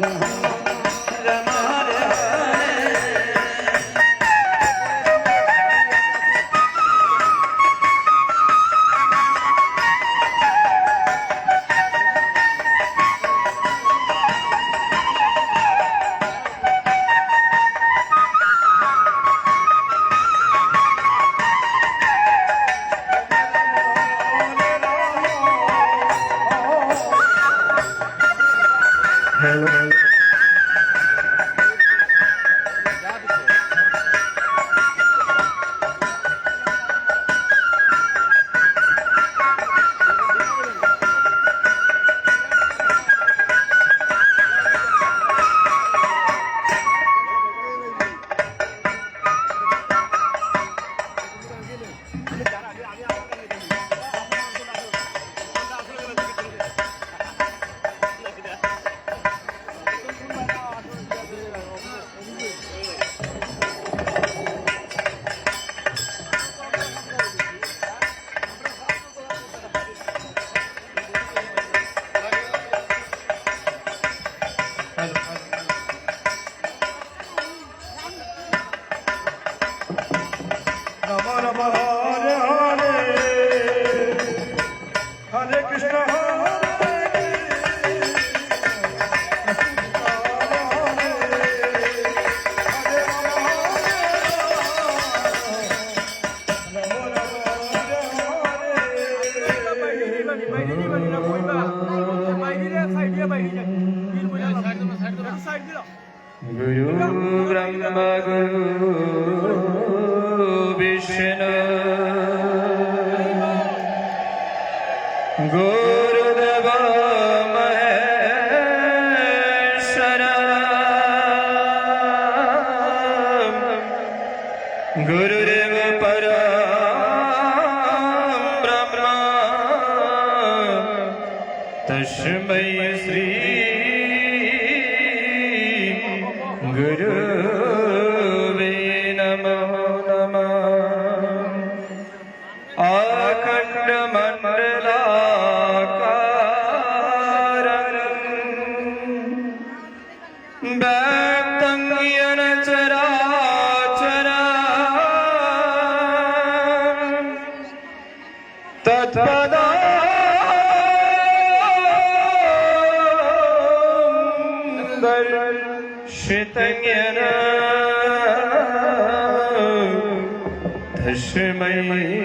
जहाँ ਗੁਰੂ ਬ੍ਰਹਮ ਗੁਰੂ ਵਿਸ਼ਨੂੰ ਗੁਰਦੇਵ ਮਹੇਸ਼ਰਮ ਗੁਰਦੇਵ ਪਰਮ ਬ੍ਰਹਮ ਤਸਮੈ विश्वमय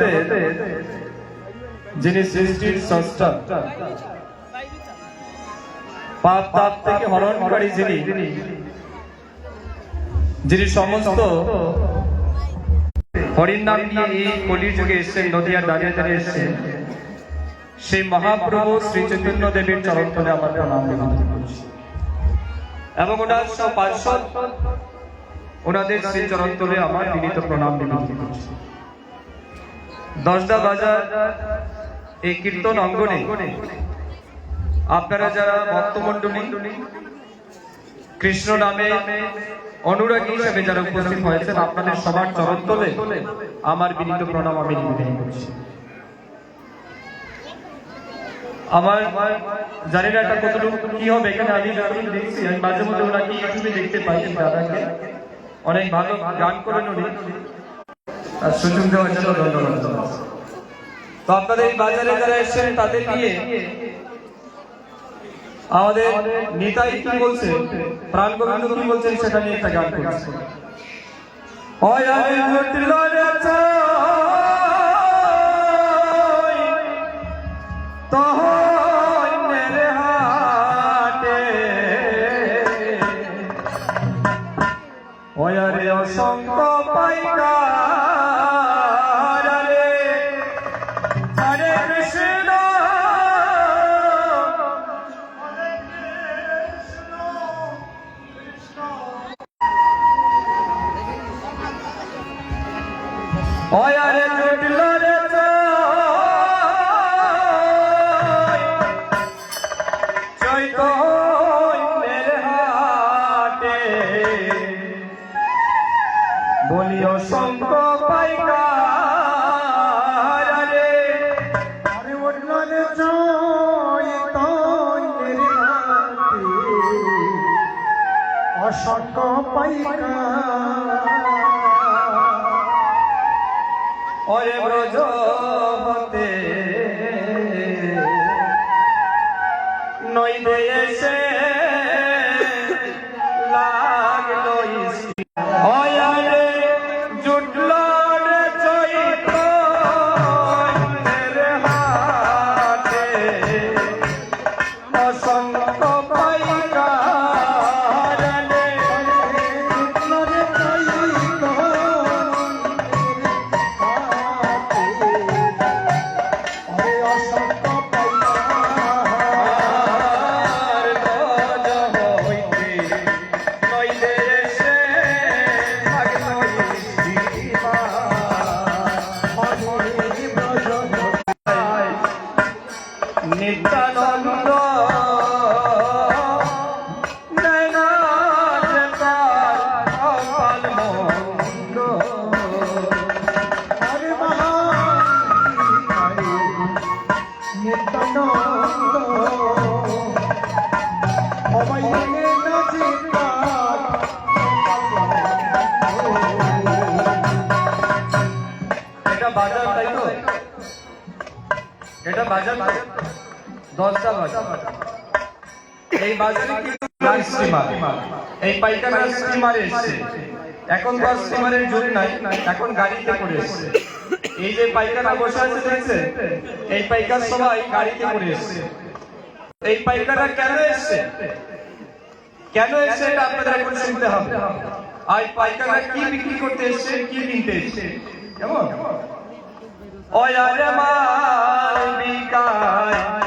জগতে যিনি সৃষ্টির স্রষ্টা পাপ তাপ থেকে হরণকারী যিনি যিনি সমস্ত নাম নিয়ে এই দাঁড়িয়ে দাঁড়িয়ে সেই মহাপ্রভু শ্রী চৈতন্য দেবীর চরণ আমার প্রণাম এবং ওনার সব ওনাদের শ্রী চরণ আমার বিনীত প্রণাম করছি। দশটা বাজার, এই কীর্তন অঙ্গনে। আপনারা যারা ভক্তমণ্ডলী, কৃষ্ণ নামে অনুরাগী হিসেবে যারা উপস্থিত হয়েছেন, আপনাদের সবার চরণ তলে। আমার বিনীত প্রণাম আমি নিবেদন করছি। আমার জানি না এটা কতটুকু কি হবে, এখানে আমি দেখছি, আমি মাঝে মধ্যে ওনাকে ইউটিউবে দেখতে পাই, দাদাকে। অনেক ভালো গান করেন উনি। আর সুযোগ দেওয়ার জন্য ধন্যবাদ তো আপনাদের এই বাজারে যারা এসেছেন, তাদের নিয়ে আমাদের নেতাই কি বলছে প্রাণ গোবিন্দ কি বলছেন, সেটা নিয়ে একটা গান করছে। হয় আমি পাইকা। ওরে ব্রজ হতে নই এসে বাজারে কিন্তু স্টিমার। এই পাইকাররা স্টিমারে এসছে। এখন তো স্টিমারের যুগ নাই, এখন গাড়িতে করে এসছে। এই যে পাইকাররা বসে আছে, দেখছেন? এই পাইকার সবাই গাড়িতে করে এসছে। এই পাইকাররা কেন এসছে? কেন এসছে এটা আপনাদের এখন শুনতে হবে। আর পাইকাররা কি বিক্রি করতে এসছে, কি কিনতে এসছে? কেমন? ওই আরে মাল বিকায়।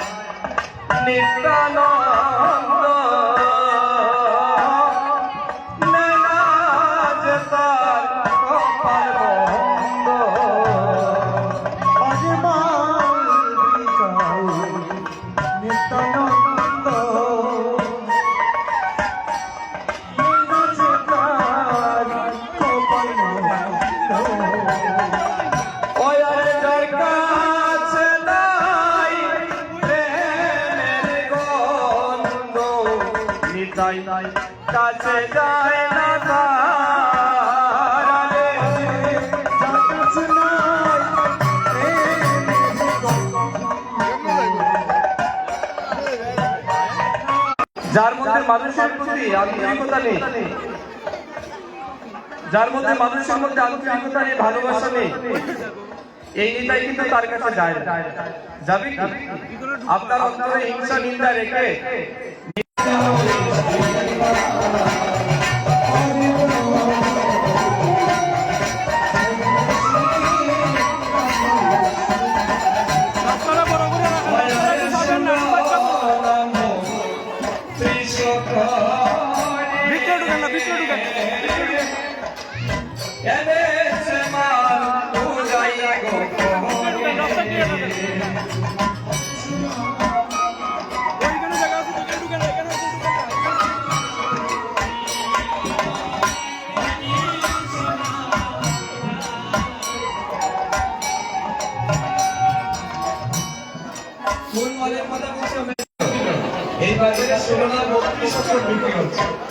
নিত্যানন্দ। যার মধ্যে মানুষের প্রতি আন্তরিকতা নেই। যার মধ্যে মানুষের মধ্যে আন্তরিকতা নেই, ভালোবাসা নেই, এই নিতাই কিন্তু তার কাছে যায় যাবে আপনার অন্তরে হিংসা, নিন্দা রেখে এই বাজারে না বত্রিশ বিক্রি হচ্ছে।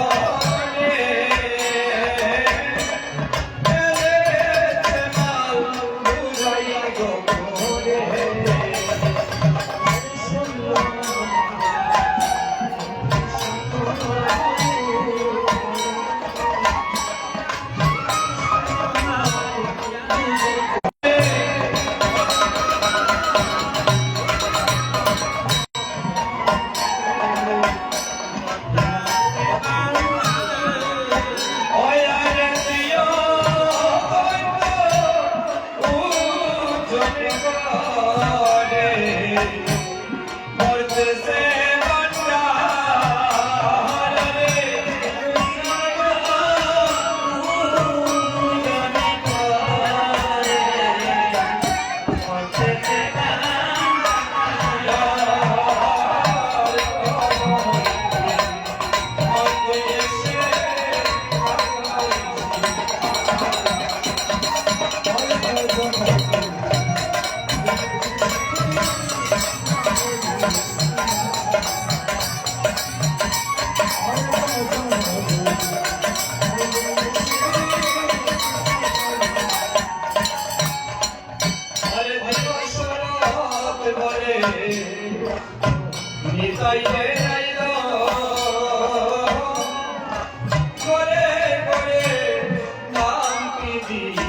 কি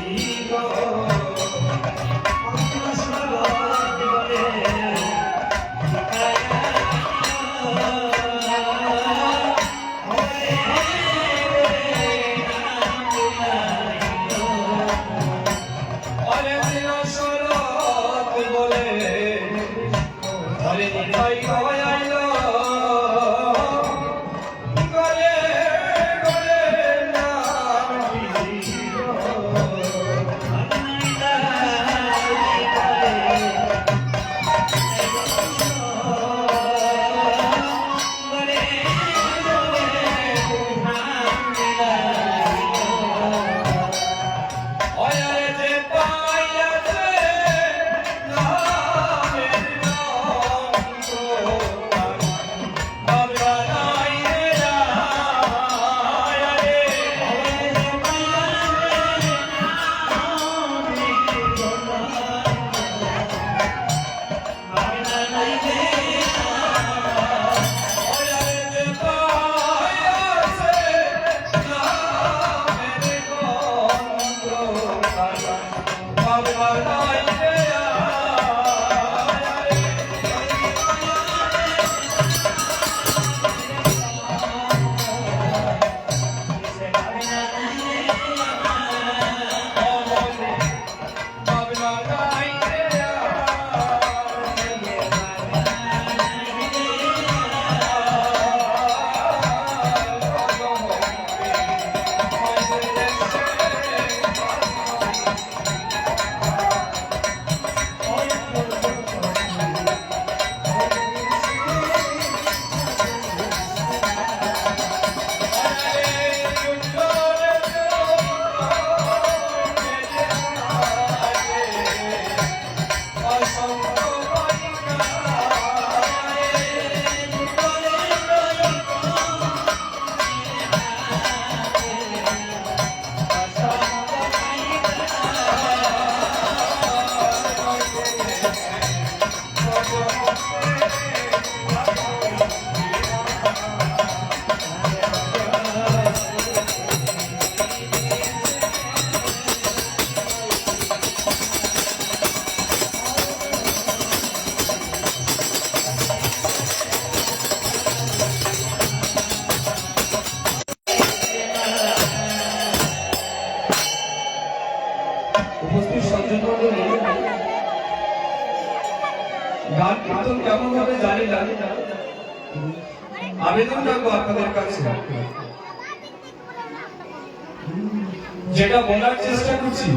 বলার চেষ্টা করছি।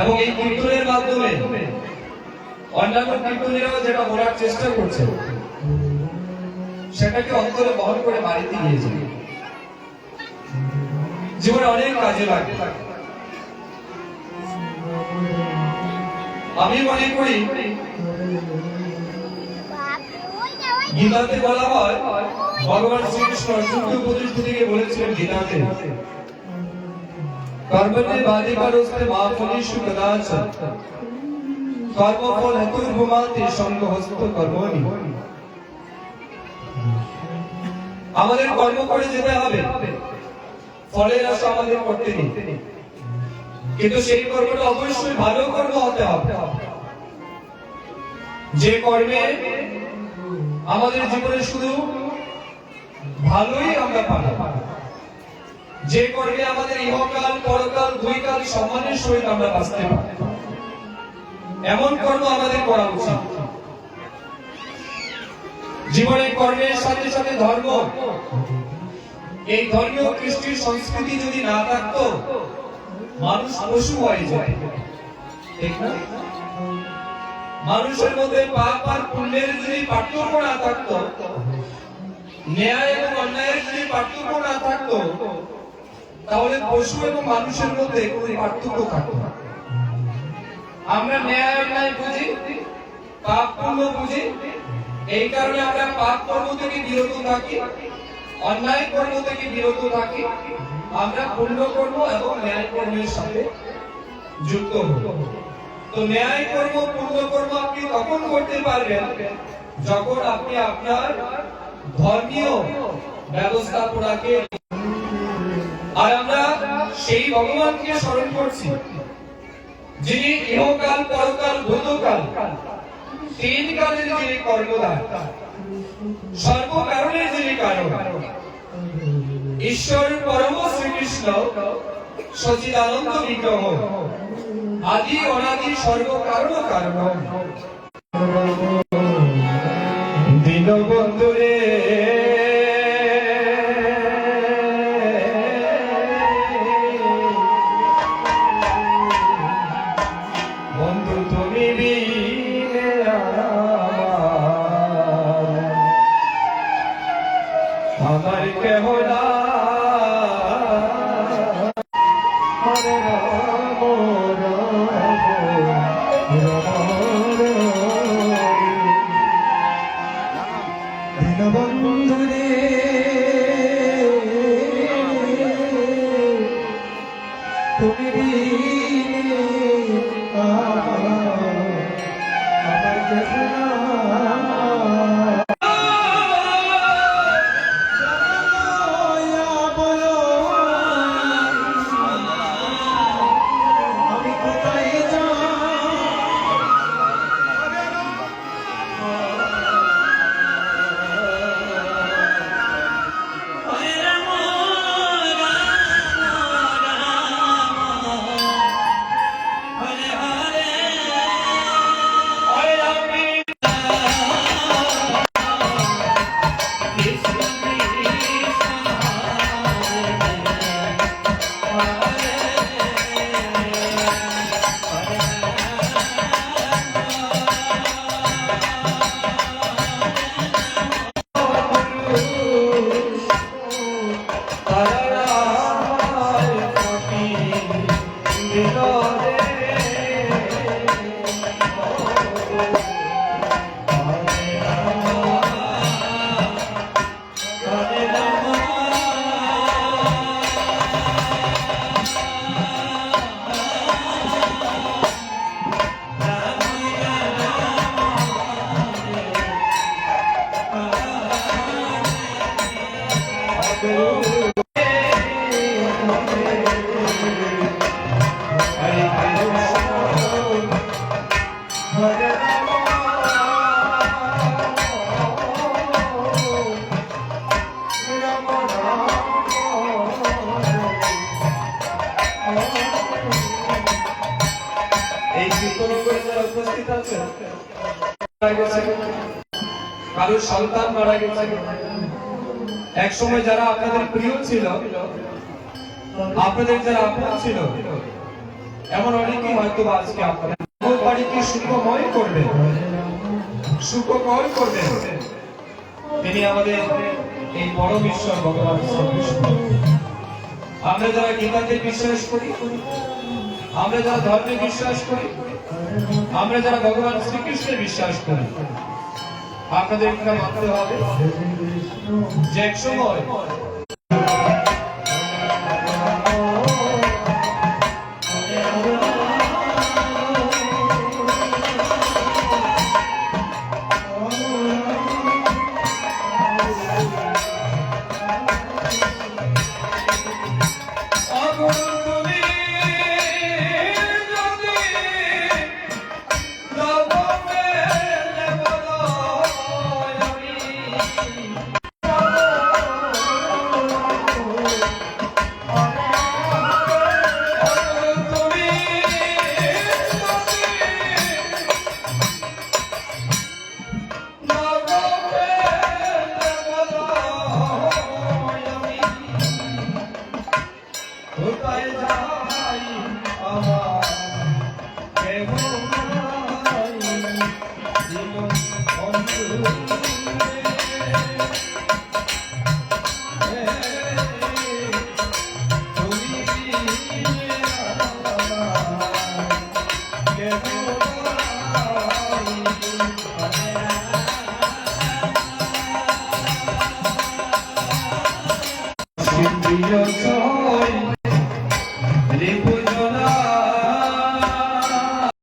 এবং এই কীর্তনের মাধ্যমে অন্যান্য কীর্তনীরাও যেটা বলার চেষ্টা করছে, সেটাকে অন্তরে বহন করে বাড়িতে নিয়ে যাবে জীবনে অনেক কাজে লাগে। আমি মনে করি, গীতাতে বলা হয়, ভগবান শ্রীকৃষ্ণ অর্জুনকে উপদেশ দিতে বলেছিলেন, গীতাতে কর্মণে বাদিকারস্তে মা ফলেষু কদাচ কর্মফল হেতু ভূমাতে সঙ্গ হস্ত কর্মণি। আমাদের কর্ম করে যেতে হবে। ফলের আশা আমাদের করতে নেই। কিন্তু সেই কর্মটা অবশ্যই ভালো কর্ম হতে হবে। যে কর্মে আমাদের জীবনে শুধু ভালোই আমরা পাবো। যে কর্মে আমাদের ইহকাল, পরকাল দুই কাল সম্মানের সহিত আমরা বাঁচতে পারি এমন কর্ম আমাদের করা উচিত। জীবনে কর্মের সাথে সাথে ধর্ম। এই ধর্মীয় কৃষ্টির সংস্কৃতি যদি না থাকতো, মানুষ পশু হয়ে যায়। ঠিক না? মানুষের মধ্যে পাপ আর পুণ্যের যদি পার্থক্য না থাকতো, ন্যায় এবং অন্যায়ের যদি পার্থক্য না থাকতো তাহলে পশু এবং মানুষের মধ্যে কোনো পার্থক্য থাকতো না। আমরা ন্যায় অন্যায় বুঝি, পাপ পুণ্য বুঝি, এই কারণে আমরা পাপ কর্ম থেকে বিরত থাকি, অন্যায় কর্ম থেকে বিরত থাকি, আমরা পুণ্য কর্ম এবং ন্যায় কর্মের সাথে যুক্ত হব তো ন্যায় কর্ম পুণ্য কর্ম আপনি তখন করতে পারবেন যখন আপনি আপনার ধর্মীয় ব্যবস্থাপনাকে আর আমরা সেই ভগবানকে স্মরণ করছি, যিনি ইহকাল, পরকাল, ভূতকাল তিন কালের যিনি কর্মদান সর্ব কারণের যিনি কারণ। ঈশ্বর পরম শ্রীকৃষ্ণ, সচিদানন্দ বিগ্রহ, আদি অনাদি সর্ব কারণ। সন্তান মারা গেছে। এক সময় যারা আপনাদের প্রিয় ছিল, আপনাদের যারা আপন ছিল, এমন অনেকেই হয়তো আজকে বাড়িকে সুখময় করবে সুখময় করবে তিনি আমাদের এই পরম ঈশ্বর, ভগবান আমরা যারা গীতাতে বিশ্বাস করি, আমরা যারা ধর্মে বিশ্বাস করি, আমরা যারা ভগবান শ্রীকৃষ্ণে বিশ্বাস করি আপনাদের এখানে ভাবতে হবে। যে এক সময়